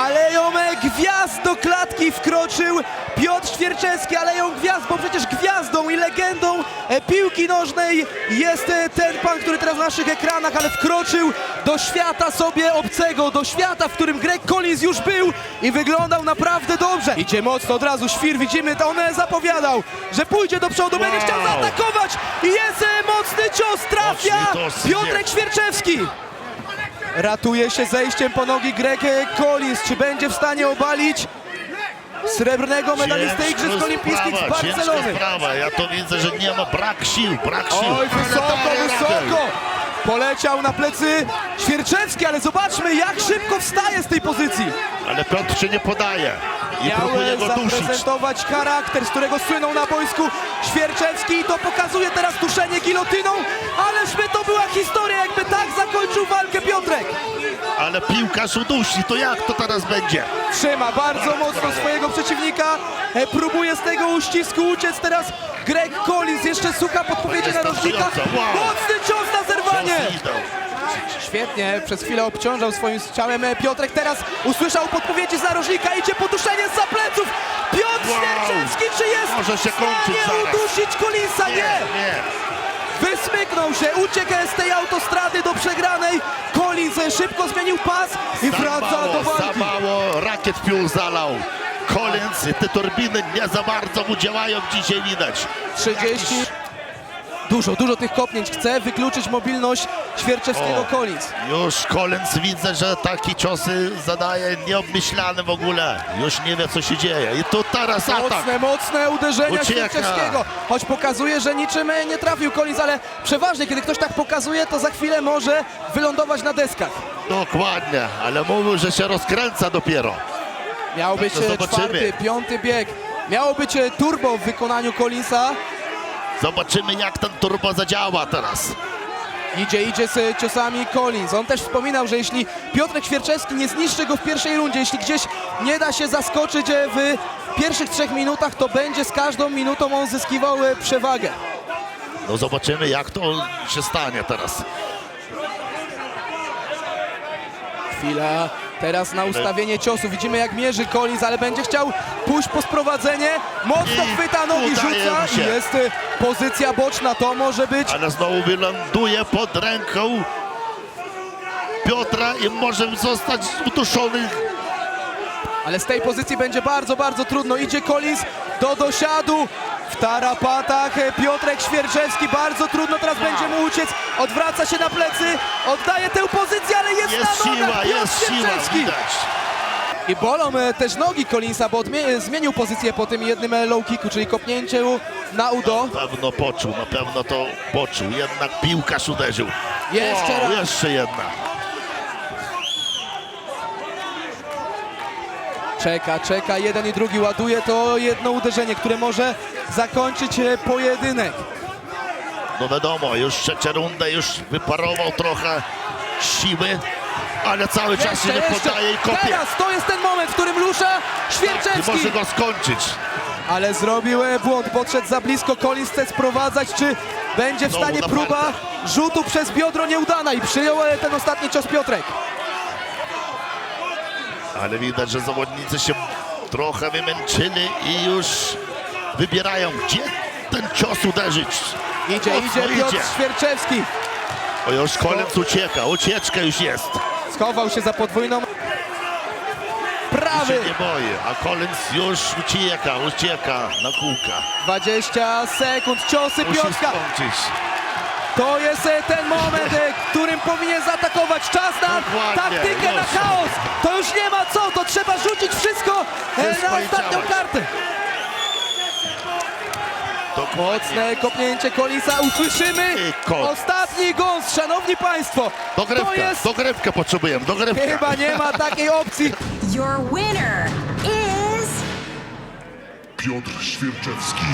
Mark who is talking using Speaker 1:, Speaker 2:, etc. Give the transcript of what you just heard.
Speaker 1: Aleją gwiazd do klatki wkroczył Piotr Świerczewski, aleją gwiazd, bo przecież gwiazdą i legendą e, piłki nożnej jest e, ten pan, który teraz na naszych ekranach, ale wkroczył do świata sobie obcego, do świata, w którym Greg Collins już był i wyglądał naprawdę dobrze. Idzie mocno, od razu świr, widzimy, to on e, zapowiadał, że pójdzie do przodu, będzie
Speaker 2: Wow.
Speaker 1: chciał zaatakować i jest mocny cios, trafia Piotrek Świerczewski. Ratuje się zejściem po nogi Greg Collins. Czy będzie w stanie obalić srebrnego medalistę Igrzysk Olimpijskich z Barcelony?
Speaker 2: sprawa. Ja to widzę, że nie ma brak sił, brak sił.
Speaker 1: Oj, wysoko, wysoko! Poleciał na plecy Świerczewski, ale zobaczmy jak szybko wstaje z tej pozycji.
Speaker 2: Ale Piotr się nie podaje i próbuje go dusić.
Speaker 1: zaprezentować charakter, z którego słynął na boisku Świerczewski i to pokazuje teraz duszenie gilotyną,
Speaker 2: piłkarz udusi, to jak to teraz będzie?
Speaker 1: Trzyma bardzo mocno swojego przeciwnika. E, próbuje z tego uścisku uciec teraz Greg Collins. Jeszcze słucha podpowiedzi narożnika.
Speaker 2: Wystarczająco, wow.
Speaker 1: Mocny cios na zerwanie. Świetnie, przez chwilę obciążał swoim ciałem e, Piotrek. Teraz usłyszał podpowiedzi z narożnika. Idzie poduszenie za pleców. Piotr
Speaker 2: Wow.
Speaker 1: Świerczewski, czy jest
Speaker 2: Może się kończyć zaraz.
Speaker 1: udusić Collinsa?
Speaker 2: Nie,
Speaker 1: Nie.
Speaker 2: nie.
Speaker 1: Wysmyknął się, uciekł z tej autostrady do przegranej. Szybko zmienił pas i
Speaker 2: Za
Speaker 1: wraca do
Speaker 2: mało, za
Speaker 1: walki.
Speaker 2: mało rakiet pił zalał. Collins, te turbiny nie za bardzo mu działają dzisiaj widać.
Speaker 1: 30. Dużo, dużo tych kopnięć. Chce wykluczyć mobilność Świerczewskiego
Speaker 2: O.
Speaker 1: Collins.
Speaker 2: Już Collins widzę, że takie ciosy zadaje nieobmyślane w ogóle. Już nie wie co się dzieje. I tu teraz atak.
Speaker 1: Mocne, mocne uderzenia
Speaker 2: Ucieka.
Speaker 1: Świerczewskiego. Choć pokazuje, że niczym nie trafił Collins, ale przeważnie, kiedy ktoś tak pokazuje, to za chwilę może wylądować na deskach.
Speaker 2: Dokładnie, ale mówił, że się rozkręca dopiero.
Speaker 1: Miał być e, czwarty, piąty bieg. Miało być e, turbo w wykonaniu Collinsa.
Speaker 2: Zobaczymy jak ten turbo zadziała teraz.
Speaker 1: Idzie, idzie z ciosami Collins. On też wspominał, że jeśli Piotrek Świerczewski nie zniszczy go w pierwszej rundzie, jeśli gdzieś nie da się zaskoczyć e, w pierwszych trzech minutach, to będzie z każdą minutą on zyskiwał e, przewagę.
Speaker 2: No zobaczymy jak to się stanie teraz.
Speaker 1: Chwila teraz na ustawienie ciosu. Widzimy jak mierzy Collins, ale będzie chciał pójść po sprowadzenie. Mocno
Speaker 2: I
Speaker 1: chwyta nogi,
Speaker 2: udaje
Speaker 1: rzuca
Speaker 2: się.
Speaker 1: jest e, pozycja boczna. To może być
Speaker 2: Ale znowu wyląduje pod ręką Piotra i może zostać uduszony.
Speaker 1: Ale z tej pozycji będzie bardzo, bardzo trudno. Idzie Collins do dosiadu. W tarapatach e, Piotrek Świerczewski. Bardzo trudno teraz będzie mu uciec. Odwraca się na plecy. Oddaje tę pozycję, ale jest,
Speaker 2: Jest
Speaker 1: na nogach
Speaker 2: siła,
Speaker 1: Piotr
Speaker 2: jest siła,
Speaker 1: Świerczewski.
Speaker 2: widać.
Speaker 1: I bolą e, też nogi Collinsa, bo odmie- zmienił pozycję po tym jednym e, low kicku, czyli kopnięciu na udo.
Speaker 2: Na pewno poczuł, na pewno to poczuł. Jednak piłkarz uderzył.
Speaker 1: Jeszcze
Speaker 2: O,
Speaker 1: raz.
Speaker 2: Jeszcze jedna.
Speaker 1: Czeka, czeka, jeden i drugi ładuje to jedno uderzenie, które może zakończyć e, pojedynek.
Speaker 2: No wiadomo, już trzecia runda, już wyparował trochę siły, ale cały czas się nie podaje i kopie.
Speaker 1: Teraz to jest ten moment, w którym rusza Świerczewski.
Speaker 2: może go skończyć.
Speaker 1: Ale zrobił e, błąd, podszedł za blisko, Collins chce sprowadzać, czy będzie w stanie próba rzutu przez biodro nieudana i przyjął e, ten ostatni cios Piotrek.
Speaker 2: Ale widać, że zawodnicy się trochę wymęczyli i już wybierają, gdzie ten cios uderzyć.
Speaker 1: Idzie,
Speaker 2: Mocno
Speaker 1: idzie Piotr. Świerczewski.
Speaker 2: O, już Collins ucieka, ucieczka już jest.
Speaker 1: Schował się za podwójną.
Speaker 2: Się
Speaker 1: Prawy.
Speaker 2: nie boi, a Collins już ucieka, ucieka na kółka.
Speaker 1: 20 sekund, ciosy
Speaker 2: Musi
Speaker 1: Piotrka.
Speaker 2: skończyć.
Speaker 1: To jest e, ten moment, e, którym powinien zaatakować. Czas na
Speaker 2: Dokładnie,
Speaker 1: taktykę, na chaos. To już nie ma co, to trzeba rzucić wszystko e, na ostatnią kartę. Mocne kopnięcie Collinsa, usłyszymy ostatni gąs, szanowni państwo. To
Speaker 2: Dogrywka,
Speaker 1: jest,
Speaker 2: dogrywkę potrzebujemy, dogrywka.
Speaker 1: chyba nie ma takiej opcji.
Speaker 3: Your winner is
Speaker 4: Piotr Świerczewski.